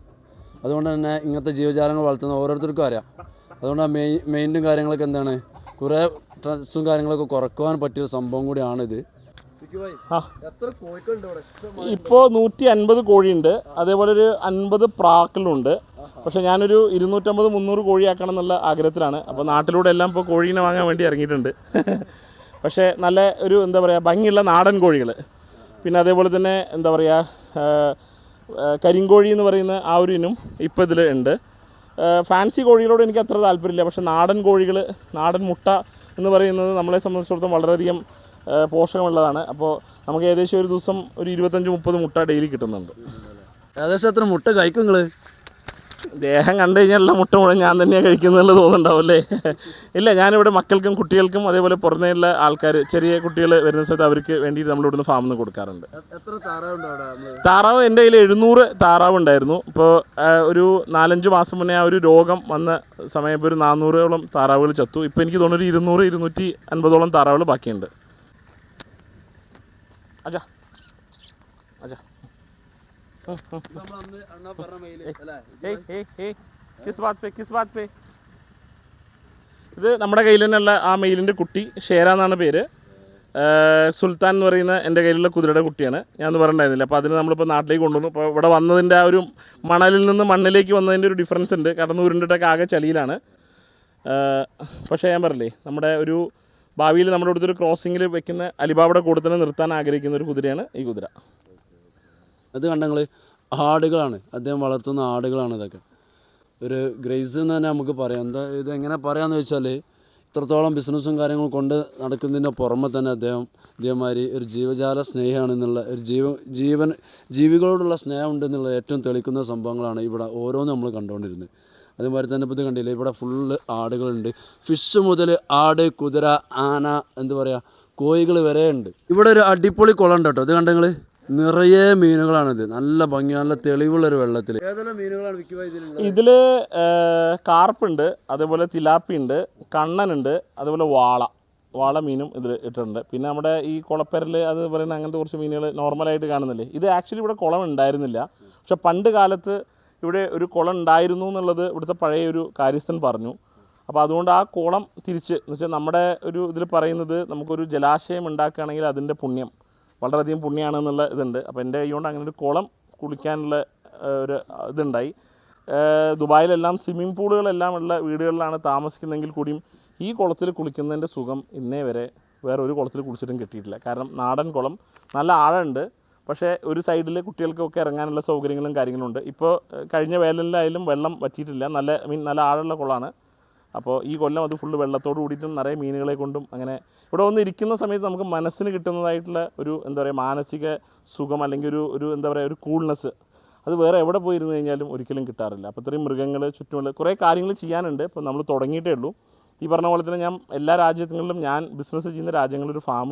അതുകൊണ്ട് തന്നെ ഇങ്ങനത്തെ ജീവജാലങ്ങൾ വളർത്തുന്ന ഓരോരുത്തർക്കും അറിയാം. അതുകൊണ്ട് ആ മെയിൻ മെയിന്റും കാര്യങ്ങളൊക്കെ എന്താണ്? കുറേ സ്ട്രെസ്സും കാര്യങ്ങളൊക്കെ കുറക്കുവാൻ പറ്റിയൊരു സംഭവം കൂടിയാണിത്. ഇപ്പോൾ നൂറ്റി അൻപത് കോഴിയുണ്ട്. അതേപോലെ ഒരു അൻപത് പ്രാക്കളുണ്ട്. പക്ഷെ ഞാനൊരു ഇരുന്നൂറ്റമ്പത് മുന്നൂറ് കോഴിയാക്കണം എന്നുള്ള ആഗ്രഹത്തിലാണ്. അപ്പോൾ നാട്ടിലൂടെ എല്ലാം ഇപ്പോൾ കോഴീനെ വാങ്ങാൻ വേണ്ടി ഇറങ്ങിയിട്ടുണ്ട്. പക്ഷെ നല്ല ഒരു എന്താ പറയാ ഭംഗിയുള്ള നാടൻ കോഴികൾ പിന്നെ അതേപോലെ തന്നെ എന്താ പറയുക ആ, കരിങ്കോഴി എന്ന് പറയുന്ന ആ ഒരു ഇനം ഇപ്പോൾ ഇതിൽ ഉണ്ട്. ഫാൻസി കോഴികളോട് എനിക്ക് അത്ര താല്പര്യമില്ല. പക്ഷേ നാടൻ കോഴികൾ നാടൻ മുട്ട എന്ന് പറയുന്നത് നമ്മളെ സംബന്ധിച്ചിടത്തോളം വളരെയധികം പോഷകമുള്ളതാണ്. അപ്പോൾ നമുക്ക് ഏകദേശം ഒരു ദിവസം ഒരു ഇരുപത്തഞ്ച് മുപ്പത് മുട്ട ഡെയിലി കിട്ടുന്നുണ്ട്. ഏകദേശം എത്ര മുട്ട കഴിക്കും നിങ്ങൾ ദേഹം കണ്ടു കഴിഞ്ഞാൽ മുട്ട മുഴ ഞാൻ തന്നെയാണ് കഴിക്കുന്നതെന്ന് തോന്നുന്നുണ്ടാവും അല്ലേ? ഇല്ല ഞാനിവിടെ മക്കൾക്കും കുട്ടികൾക്കും അതേപോലെ പുറമേയുള്ള ആൾക്കാർ ചെറിയ കുട്ടികൾ വരുന്ന സമയത്ത് അവർക്ക് വേണ്ടിയിട്ട് നമ്മൾ ഇവിടുന്ന് ഫാമിൽ നിന്ന് കൊടുക്കാറുണ്ട്. താറാവ് എന്റെ കയ്യിൽ എഴുന്നൂറ് താറാവ് ഉണ്ടായിരുന്നു. ഇപ്പോൾ ഒരു നാലഞ്ച് മാസം മുന്നേ ആ ഒരു രോഗം വന്ന സമയം ഇപ്പോൾ ഒരു നാനൂറോളം താറാവുകൾ ചത്തു. ഇപ്പോൾ എനിക്ക് തോന്നുന്നു ഒരു ഇരുന്നൂറ് ഇരുന്നൂറ്റി അൻപതോളം താറാവുകൾ ബാക്കിയുണ്ട് അജാ അജാ നമ്മളന്ന് അണ്ണാ പറഞ്ഞ മെയിൽ അല്ലേ ഏയ് ഏയ് ഏയ് കിസ് ബാത് പേ കിസ് ബാത് പേ ഇത് നമ്മുടെ കയ്യിൽ തന്നെയുള്ള ആ മെയിലിന്റെ കുട്ടി ഷേര എന്നാണ് പേര്. സുൽത്താൻ എന്ന് പറയുന്ന എന്റെ കയ്യിലുള്ള കുതിരയുടെ കുട്ടിയാണ്. ഞാൻ ഒന്നും പറഞ്ഞിട്ടുണ്ടായിരുന്നില്ല. അപ്പോൾ അതിന് നമ്മളിപ്പോൾ നാട്ടിലേക്ക് കൊണ്ടുവന്നു. അപ്പോൾ ഇവിടെ വന്നതിന്റെ ആ ഒരു മണലിൽ നിന്ന് മണ്ണിലേക്ക് വന്നതിന്റെ ഒരു ഡിഫറൻസ് ഉണ്ട്. കടന്ന് ഉരുണ്ടിട്ടൊക്കെ ആകെ ചളിയിലാണ്. പക്ഷേ ഞാൻ പറഞ്ഞില്ലേ നമ്മുടെ ഒരു ഭാവിയിൽ നമ്മുടെ അടുത്തൊരു ക്രോസിങ്ങിൽ വെക്കുന്ന അലിബാബയുടെ കൂടെ തന്നെ നിർത്താൻ ആഗ്രഹിക്കുന്ന ഒരു കുതിരയാണ് ഈ കുതിര. അത് കണ്ടങ്ങൾ ആടുകളാണ്. അദ്ദേഹം വളർത്തുന്ന ആടുകളാണ് ഇതൊക്കെ. ഒരു ഗ്രേസ് എന്ന് തന്നെ നമുക്ക് പറയാം. എന്താ ഇത് എങ്ങനെ പറയാന്ന് വെച്ചാൽ ഇത്രത്തോളം ബിസിനസ്സും കാര്യങ്ങളും കൊണ്ട് നടക്കുന്നതിന്റെ പുറമെ തന്നെ അദ്ദേഹം ഇതേമാതിരി ഒരു ജീവജാല സ്നേഹമാണെന്നുള്ള ഒരു ജീവ ജീവൻ ജീവികളോടുള്ള സ്നേഹമുണ്ടെന്നുള്ള ഏറ്റവും തെളിക്കുന്ന സംഭവങ്ങളാണ് ഇവിടെ ഓരോന്നും നമ്മൾ കണ്ടുകൊണ്ടിരുന്നത്. അതേമാതിരി തന്നെ ഇപ്പോൾ ഇത് കണ്ടില്ലേ? ഇവിടെ ഫുള്ള് ആടുകളുണ്ട്. ഫിഷ് മുതൽ ആട് കുതിര ആന എന്താ പറയുക കോഴികൾ വരെ ഉണ്ട്. ഇവിടെ ഒരു അടിപൊളി കുളം ഉണ്ട് കേട്ടോ. ഇത് കണ്ടെങ്കിൽ നിറയെ മീനുകളാണിത്. നല്ല ഭംഗി നല്ല തെളിവുള്ളൊരു വെള്ളത്തിൽ ഏതെല്ലാം മീനുകളാണ് വിൽക്കുക ഇതിൽ കാർപ്പുണ്ട് അതേപോലെ തിലാപ്പി ഉണ്ട് കണ്ണനുണ്ട് അതേപോലെ വാള. വാള മീനും ഇതിൽ ഇട്ടിട്ടുണ്ട്. പിന്നെ നമ്മുടെ ഈ കുളപ്പരൽ അത് പറയുന്ന അങ്ങനത്തെ കുറച്ച് മീനുകൾ നോർമലായിട്ട് കാണുന്നില്ലേ? ഇത് ആക്ച്വലി ഇവിടെ കുളം ഉണ്ടായിരുന്നില്ല. പക്ഷെ പണ്ട് കാലത്ത് ഇവിടെ ഒരു കുളം ഉണ്ടായിരുന്നു എന്നുള്ളത് ഇവിടുത്തെ പഴയ ഒരു കാര്യസ്ഥൻ പറഞ്ഞു. അപ്പോൾ അതുകൊണ്ട് ആ കുളം തിരിച്ച് എന്ന് വെച്ചാൽ നമ്മുടെ ഒരു ഇതിൽ പറയുന്നത് നമുക്കൊരു ജലാശയം ഉണ്ടാക്കുകയാണെങ്കിൽ അതിന്റെ പുണ്യം വളരെയധികം പുണ്യമാണെന്നുള്ള ഇതുണ്ട്. അപ്പോൾ എന്റെ കൈകൊണ്ട് അങ്ങനെ ഒരു കുളം കുളിക്കാനുള്ള ഒരു ഇതുണ്ടായി. ദുബായിലെല്ലാം സ്വിമ്മിംഗ് പൂളുകളെല്ലാം ഉള്ള വീടുകളിലാണ് താമസിക്കുന്നതെങ്കിൽ കൂടിയും ഈ കുളത്തിൽ കുളിക്കുന്നതിന്റെ സുഖം ഇന്നേ വരെ വേറെ ഒരു കുളത്തിൽ കുളിച്ചിട്ടും കിട്ടിയിട്ടില്ല. കാരണം നാടൻ കുളം നല്ല ആഴമുണ്ട്. പക്ഷേ ഒരു സൈഡിൽ കുട്ടികൾക്കൊക്കെ ഇറങ്ങാനുള്ള സൗകര്യങ്ങളും കാര്യങ്ങളും ഉണ്ട് ഇപ്പോൾ കഴിഞ്ഞ വേനലിലായാലും വെള്ളം വറ്റിയിട്ടില്ല. നല്ല മീൻ നല്ല ആഴമുള്ള കുളമാണ് അപ്പോൾ ഈ കൊല്ലം അത് ഫുള്ള് വെള്ളത്തോട് കൂടിയിട്ടും നിറയെ മീനുകളെ കൊണ്ടും അങ്ങനെ ഇവിടെ വന്ന് ഇരിക്കുന്ന സമയത്ത് നമുക്ക് മനസ്സിന് കിട്ടുന്നതായിട്ടുള്ള ഒരു എന്താ പറയുക മാനസിക സുഖം അല്ലെങ്കിൽ ഒരു ഒരു എന്താ പറയുക ഒരു കൂൾനെസ് അത് വേറെ എവിടെ പോയി ഇരുന്ന് കഴിഞ്ഞാലും ഒരിക്കലും കിട്ടാറില്ല. അപ്പോൾ ഇത്രയും മൃഗങ്ങൾ ചുറ്റുമുള്ള കുറേ കാര്യങ്ങൾ ചെയ്യാനുണ്ട്. ഇപ്പോൾ നമ്മൾ തുടങ്ങിയിട്ടേ ഉള്ളൂ. ഈ പറഞ്ഞ പോലെ തന്നെ ഞാൻ എല്ലാ രാജ്യങ്ങളിലും ഞാൻ ബിസിനസ് ചെയ്യുന്ന രാജ്യങ്ങളിൽ ഒരു ഫാം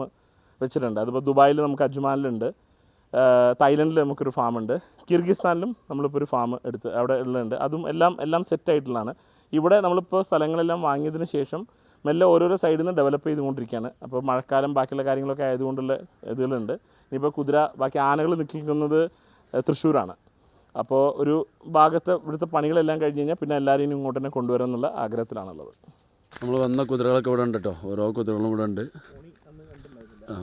വെച്ചിട്ടുണ്ട്. അതിപ്പോൾ ദുബായിൽ നമുക്ക് അജ്മാനിലുണ്ട് തായ്ലൻഡിൽ നമുക്കൊരു ഫാം ഉണ്ട് കിർഗിസ്ഥാനിലും നമ്മളിപ്പോൾ ഒരു ഫാം എടുത്ത് അവിടെ ഉള്ളുണ്ട് അതും എല്ലാം എല്ലാം സെറ്റ് ആയിട്ടുള്ളതാണ്. ഇവിടെ നമ്മളിപ്പോൾ സ്ഥലങ്ങളെല്ലാം വാങ്ങിയതിന് ശേഷം മെല്ലെ ഓരോരോ സൈഡിൽ നിന്ന് ഡെവലപ്പ് ചെയ്തുകൊണ്ടിരിക്കുകയാണ്. അപ്പോൾ മഴക്കാലം ബാക്കിയുള്ള കാര്യങ്ങളൊക്കെ ആയതുകൊണ്ടുള്ള ഇതുകളുണ്ട്. ഇനിയിപ്പോൾ കുതിര ബാക്കി ആനകൾ നിൽക്കുന്നത് തൃശ്ശൂരാണ്. അപ്പോൾ ഒരു ഭാഗത്ത് ഇവിടുത്തെ പണികളെല്ലാം കഴിഞ്ഞ് കഴിഞ്ഞാൽ പിന്നെ എല്ലാവരെയും ഇങ്ങോട്ട് തന്നെ കൊണ്ടുവരാം എന്നുള്ള ആഗ്രഹത്തിലാണുള്ളത്. നമ്മൾ വന്ന കുതിരകളൊക്കെ ഇവിടെ ഉണ്ട് കേട്ടോ ഓരോ കുതിരകളും ഇവിടെ ഉണ്ട്. ആ.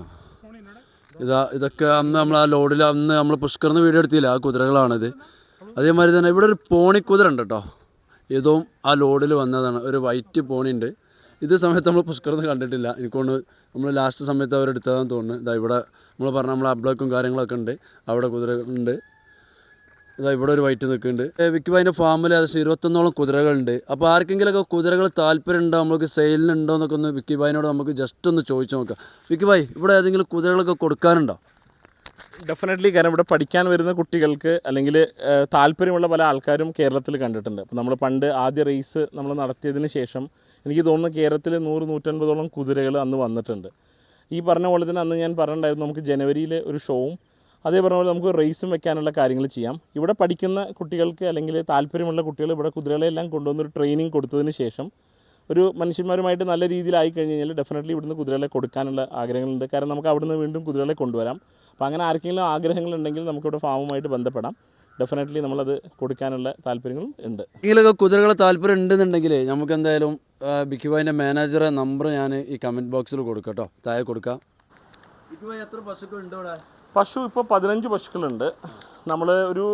ഇതാ ഇതൊക്കെ അന്ന് നമ്മൾ ആ ലോഡിൽ അന്ന് നമ്മൾ പുഷ്കറിന്ന് വീഡിയോ എടുത്തില്ല ആ കുതിരകളാണിത്. അതേമാതിരി തന്നെ ഇവിടെ ഒരു പോണി കുതിര ഉണ്ട് കേട്ടോ ഇതും ആ ലോഡിൽ വന്നതാണ് ഒരു വൈറ്റ് പോണി ഉണ്ട് ഇത് സമയത്ത് നമ്മൾ പുഷ്കറിന്ന് കണ്ടിട്ടില്ല. എനിക്കൊണ്ട് നമ്മൾ ലാസ്റ്റ് സമയത്ത് അവരെടുത്തതാണെന്ന് തോന്നുന്നു. ഇതാ ഇവിടെ നമ്മൾ പറഞ്ഞ നമ്മൾ അബ്ലോക്കും കാര്യങ്ങളൊക്കെ ഉണ്ട്. അവിടെ കുതിരകളുണ്ട്. ഇതാ ഇവിടെ ഒരു വൈറ്റ് നിൽക്കുന്നുണ്ട്. വിക്കിബായിന്റെ ഫാമിൽ ഏകദേശം ഇരുപത്തൊന്നോളം കുതിരകളുണ്ട്. അപ്പോൾ ആർക്കെങ്കിലുമൊക്കെ കുതിരകൾ താല്പര്യം ഉണ്ടോ? നമുക്ക് സെയിലിനുണ്ടോ എന്നൊക്കെ ഒന്ന് വിക്കിബായിനോട് നമുക്ക് ജസ്റ്റ് ഒന്ന് ചോദിച്ചു നോക്കാം. വിക്കിബായ് ഇവിടെ ഏതെങ്കിലും കുതിരകളൊക്കെ കൊടുക്കാനുണ്ടോ? ഡെഫിനറ്റ്ലി കാരണം ഇവിടെ പഠിക്കാൻ വരുന്ന കുട്ടികൾക്ക് അല്ലെങ്കിൽ താല്പര്യമുള്ള പല ആൾക്കാരും കേരളത്തിൽ കണ്ടിട്ടുണ്ട്. അപ്പോൾ നമ്മൾ പണ്ട് ആദ്യ റേസ് നമ്മൾ നടത്തിയതിന് ശേഷം എനിക്ക് തോന്നുന്നു കേരളത്തിൽ നൂറ് നൂറ്റൻപതോളം കുതിരകൾ അന്ന് വന്നിട്ടുണ്ട്. ഈ പറഞ്ഞ പോലെ തന്നെ അന്ന് ഞാൻ പറഞ്ഞിട്ടുണ്ടായിരുന്നു നമുക്ക് ജനുവരിയിൽ ഒരു ഷോവും അതേ പറഞ്ഞ പോലെ നമുക്ക് റേസും വെക്കാനുള്ള കാര്യങ്ങൾ ചെയ്യാം. ഇവിടെ പഠിക്കുന്ന കുട്ടികൾക്ക് അല്ലെങ്കിൽ താല്പര്യമുള്ള കുട്ടികൾ ഇവിടെ കുതിരകളെല്ലാം കൊണ്ടുവന്നൊരു ട്രെയിനിങ് കൊടുത്തതിന് ശേഷം ഒരു മനുഷ്യന്മാരുമായിട്ട് നല്ല രീതിയിലായി കഴിഞ്ഞ് കഴിഞ്ഞാൽ ഡെഫിനറ്റ്ലി ഇവിടുന്ന് കുതിരകളെ കൊടുക്കാനുള്ള ആഗ്രഹങ്ങളുണ്ട്. കാരണം നമുക്ക് അവിടുന്ന് വീണ്ടും കുതിരകളെ കൊണ്ടുവരാം. അപ്പോൾ അങ്ങനെ ആർക്കെങ്കിലും ആഗ്രഹങ്ങളുണ്ടെങ്കിൽ നമുക്കിവിടെ ഫാമുമായിട്ട് ബന്ധപ്പെടാം. ഡെഫിനറ്റ്ലി നമ്മളത് കൊടുക്കാനുള്ള താല്പര്യങ്ങളും ഉണ്ട്. ഇതിലൊക്കെ കുതിരകളെ താല്പര്യം ഉണ്ടെന്നുണ്ടെങ്കിൽ നമുക്ക് എന്തായാലും ബിക്കിബായിന്റെ മാനേജറെ നമ്പർ ഞാൻ ഈ കമന്റ് ബോക്സിൽ കൊടുക്കാം കേട്ടോ. താഴെ കൊടുക്കാം. ബിക്കിബായി എത്ര പശുക്കൾ ഉണ്ട് ഇവിടെ? പശു ഇപ്പോൾ പതിനഞ്ച് പശുക്കളുണ്ട്. നമ്മൾ ഒരു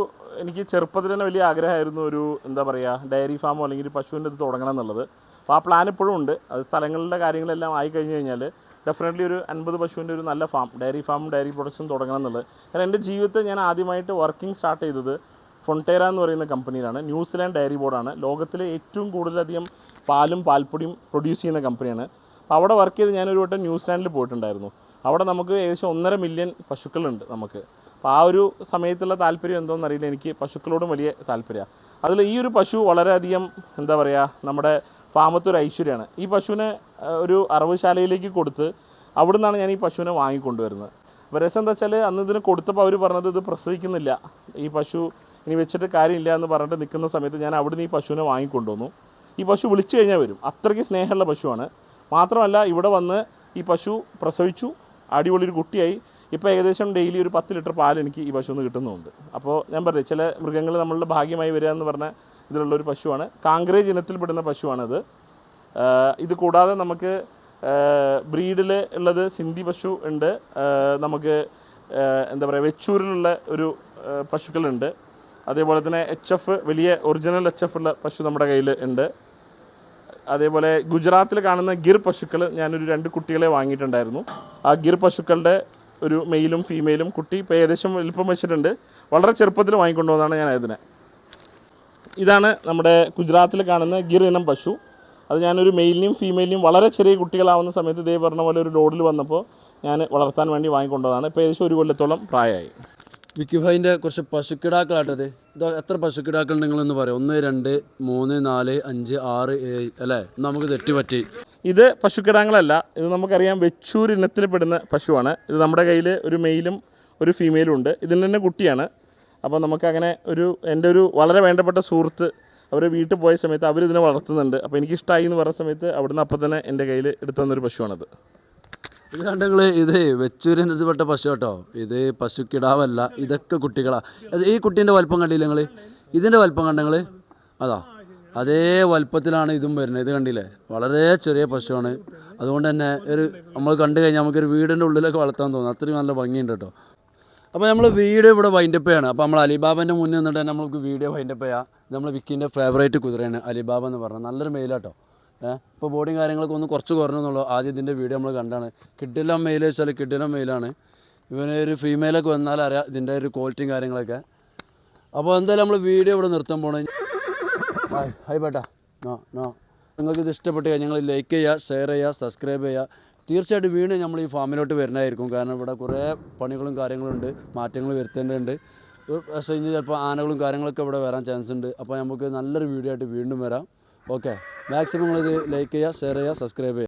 എനിക്ക് ചെറുപ്പത്തിൽ തന്നെ വലിയ ആഗ്രഹമായിരുന്നു ഒരു എന്താ പറയുക ഡയറി ഫാമോ അല്ലെങ്കിൽ പശുവിന്റെ ഇത് തുടങ്ങണം എന്നുള്ളത്. അപ്പോൾ ആ പ്ലാൻ ഇപ്പോഴും ഉണ്ട്. അത് സ്ഥലങ്ങളുടെ കാര്യങ്ങളെല്ലാം ആയി കഴിഞ്ഞ് കഴിഞ്ഞാൽ ഡെഫിനറ്റ്ലി ഒരു അൻപത് പശുവിന്റെ ഒരു നല്ല farm dairy farm dairy production തുടങ്ങണം എന്നുള്ളത്. കാരണം എന്റെ ജീവിതത്തിൽ ഞാൻ ആദ്യമായിട്ട് വർക്കിംഗ് സ്റ്റാർട്ട് ചെയ്തത് ഫൊണ്ടേര എന്ന് പറയുന്ന കമ്പനിയിലാണ്. ന്യൂസിലാൻഡ് ഡയറി ബോർഡാണ്. ലോകത്തിലെ ഏറ്റവും കൂടുതലധികം പാലും പാൽപ്പൊടിയും പ്രൊഡ്യൂസ് ചെയ്യുന്ന കമ്പനിയാണ്. അപ്പോൾ അവിടെ വർക്ക് ചെയ്ത് ഞാനൊരു വട്ടം ന്യൂസിലാൻഡിൽ പോയിട്ടുണ്ടായിരുന്നു. അവിടെ നമുക്ക് ഏകദേശം ഒന്നര മില്യൺ പശുക്കളുണ്ട് നമുക്ക്. അപ്പോൾ ആ ഒരു സമയത്തുള്ള താല്പര്യം എന്തോന്നറിയില്ല. എനിക്ക് പശുക്കളോടും വലിയ താല്പര്യമാണ് അതിൽ ഈ ഒരു പശു വളരെയധികം എന്താ പറയുക നമ്മുടെ ഫാമത്തൊരു ഐശ്വര്യമാണ് ഈ പശുവിനെ ഒരു അറവുശാലയിലേക്ക് കൊടുത്ത് അവിടെ നിന്നാണ് ഞാൻ ഈ പശുവിനെ വാങ്ങിക്കൊണ്ടുവരുന്നത്. അപ്പോൾ രസം എന്താ വെച്ചാൽ അന്ന് ഇതിന് കൊടുത്തപ്പോൾ അവർ പറഞ്ഞത് ഇത് പ്രസവിക്കുന്നില്ല. ഈ പശു ഇനി വെച്ചിട്ട് കാര്യമില്ല എന്ന് പറഞ്ഞിട്ട് നിൽക്കുന്ന സമയത്ത് ഞാൻ അവിടെ നിന്ന് ഈ പശുവിനെ വാങ്ങിക്കൊണ്ടുവന്നു. ഈ പശു വിളിച്ചു കഴിഞ്ഞാൽ വരും. അത്രയ്ക്ക് സ്നേഹമുള്ള പശുവാണ്. മാത്രമല്ല ഇവിടെ വന്ന് ഈ പശു പ്രസവിച്ചു. അടിപൊളി ഒരു കുട്ടിയായി. ഇപ്പോൾ ഏകദേശം ഡെയിലി ഒരു പത്ത് ലിറ്റർ പാൽ എനിക്ക് ഈ പശുവിൽ നിന്ന് കിട്ടുന്നുണ്ട്. അപ്പോൾ ഞാൻ പറഞ്ഞു ചില മൃഗങ്ങൾ നമ്മളുടെ ഭാഗ്യമായി വരിക എന്ന് പറഞ്ഞ ഇതിലുള്ള ഒരു പശുവാണ്. കാങ്കറേജ് ഇനത്തിൽപ്പെടുന്ന പശുവാണത്. ഇത് കൂടാതെ നമുക്ക് ബ്രീഡിൽ ഉള്ളത് സിന്ധി പശു ഉണ്ട്. നമുക്ക് എന്താ പറയുക വെച്ചൂരിലുള്ള ഒരു പശുക്കളുണ്ട്. അതേപോലെ തന്നെ എച്ച് എഫ് വലിയ ഒറിജിനൽ എച്ച് എഫ് ഉള്ള പശു നമ്മുടെ കയ്യിൽ ഉണ്ട്. അതേപോലെ ഗുജറാത്തിൽ കാണുന്ന ഗിർ പശുക്കൾ ഞാനൊരു രണ്ട് കുട്ടികളെ വാങ്ങിയിട്ടുണ്ടായിരുന്നു. ആ ഗിർ പശുക്കളുടെ ഒരു മെയിലും ഫീമെയിലും കുട്ടി ഇപ്പോൾ ഏകദേശം വലിപ്പം വെച്ചിട്ടുണ്ട്. വളരെ ചെറുപ്പത്തിൽ വാങ്ങിക്കൊണ്ടുവന്നതാണ് ഞാൻ അതിനെ ഇതാണ് നമ്മുടെ ഗുജറാത്തിൽ കാണുന്ന ഗിർ ഇനം പശു. അത് ഞാനൊരു മെയിലിനെയും ഫീമെയിലിനെയും വളരെ ചെറിയ കുട്ടികളാവുന്ന സമയത്ത് ഇതേ പറഞ്ഞ പോലെ ഒരു ലോഡിൽ വന്നപ്പോൾ ഞാൻ വളർത്താൻ വേണ്ടി വാങ്ങിക്കൊണ്ടതാണ് ഇപ്പോൾ ഏകദേശം ഒരു കൊല്ലത്തോളം പ്രായമായി. വിക്കിഫൈന്റെ കുറച്ച് പശുക്കിടാക്കളാട്ടത് ഇത്. എത്ര പശുക്കിടാക്കൾ നിങ്ങളെന്ന് പറയാം. ഒന്ന് രണ്ട് മൂന്ന് നാല് അഞ്ച് ആറ് ഏഴ് അല്ലേ? നമുക്ക് തെറ്റി പറ്റി. ഇത് പശുക്കിടാങ്ങളല്ല. ഇത് നമുക്കറിയാം വെച്ചൂർ ഇനത്തിൽപ്പെടുന്ന പശുവാണ്. ഇത് നമ്മുടെ കയ്യിൽ ഒരു മെയിലും ഒരു ഫീമെയിലും ഉണ്ട്. ഇതിന് തന്നെ കുട്ടിയാണ്. അപ്പോൾ നമുക്കങ്ങനെ ഒരു എന്റെ ഒരു വളരെ വേണ്ടപ്പെട്ട സുഹൃത്ത് അവർ വീട്ടിൽ പോയ സമയത്ത് അവരിതിനെ വളർത്തുന്നുണ്ട്. അപ്പോൾ എനിക്കിഷ്ടമായി എന്ന് പറഞ്ഞ സമയത്ത് അവിടുന്ന് അപ്പം തന്നെ എന്റെ കയ്യിൽ എടുത്തു തന്നൊരു പശുവാണത്. ഇത് കണ്ടങ്ങൾ ഇത് വെച്ചൂരിനത് പെട്ട പശു കേട്ടോ. ഇത് പശുക്കിടാവല്ല ഇതൊക്കെ കുട്ടികളാ. അത് ഈ കുട്ടീന്റെ വലിപ്പം കണ്ടില്ല നിങ്ങൾ ഇതിന്റെ വലിപ്പം കണ്ടങ്ങൾ അതാ. അതേ വലിപ്പത്തിലാണ് ഇതും വരുന്നത്. ഇത് കണ്ടില്ലേ? വളരെ ചെറിയ പശുവാണ്. അതുകൊണ്ട് തന്നെ ഒരു നമ്മൾ കണ്ടു കഴിഞ്ഞാൽ നമുക്കൊരു വീടിന്റെ ഉള്ളിലൊക്കെ വളർത്താൻ തോന്നും. അത്രയും നല്ല ഭംഗിയുണ്ട് കേട്ടോ. അപ്പോൾ നമ്മൾ വീഡിയോ ഇവിടെ വൈൻഡപ്പ് ചെയ്യാണ് അപ്പോൾ നമ്മൾ അലിബാബന്റെ മുന്നിൽ നിന്നിട്ട് തന്നെ നമുക്ക് വീഡിയോ വൈൻഡപ്പ് ചെയ്യാം നമ്മൾ വിക്കിന്റെ ഫേവറേറ്റ് കുതിരയാണ്. അലിബാബ എന്ന് പറഞ്ഞാൽ നല്ലൊരു മെയിലാട്ടോ ഇപ്പോൾ ബോർഡിങ് കാര്യങ്ങളൊക്കെ ഒന്ന് കുറച്ച് കുറഞ്ഞെന്നുള്ളൂ ആദ്യം ഇതിന്റെ വീഡിയോ നമ്മൾ കണ്ടാണ്. കിട്ടില്ല മെയിൽ വെച്ചാൽ കിട്ടില്ല മെയിലാണ് ഇവന് ഒരു ഫീമെയിലൊക്കെ വന്നാൽ അറിയാം ഇതിന്റെ ഒരു ക്വാളിറ്റിയും കാര്യങ്ങളൊക്കെ. അപ്പോൾ എന്തായാലും നമ്മൾ വീഡിയോ ഇവിടെ നിർത്താൻ പോണേ. ഹായ് ഹായ് നോ നോ നിങ്ങൾക്ക് ഇത് ഇഷ്ടപ്പെട്ട് കഴിഞ്ഞാൽ ലൈക്ക് ചെയ്യുക ഷെയർ ചെയ്യുക സബ്സ്ക്രൈബ് ചെയ്യുക. തീർച്ചയായിട്ടും വീണ്ടും നമ്മൾ ഈ ഫാമിലോട്ട് വരുന്നതായിരിക്കും. കാരണം ഇവിടെ കുറേ പണികളും കാര്യങ്ങളും ഉണ്ട് മാറ്റങ്ങൾ വരുത്തേണ്ടതുണ്ട്. പക്ഷേ ഇനി ചിലപ്പോൾ ആനകളും കാര്യങ്ങളൊക്കെ ഇവിടെ വരാൻ ചാൻസ് ഉണ്ട്. അപ്പോൾ നമുക്ക് നല്ലൊരു വീഡിയോ ആയിട്ട് വീണ്ടും വരാം. ഓക്കെ. മാക്സിമം നിങ്ങളിത് ലൈക്ക് ചെയ്യുക ഷെയർ ചെയ്യുക സബ്സ്ക്രൈബ് ചെയ്യുക.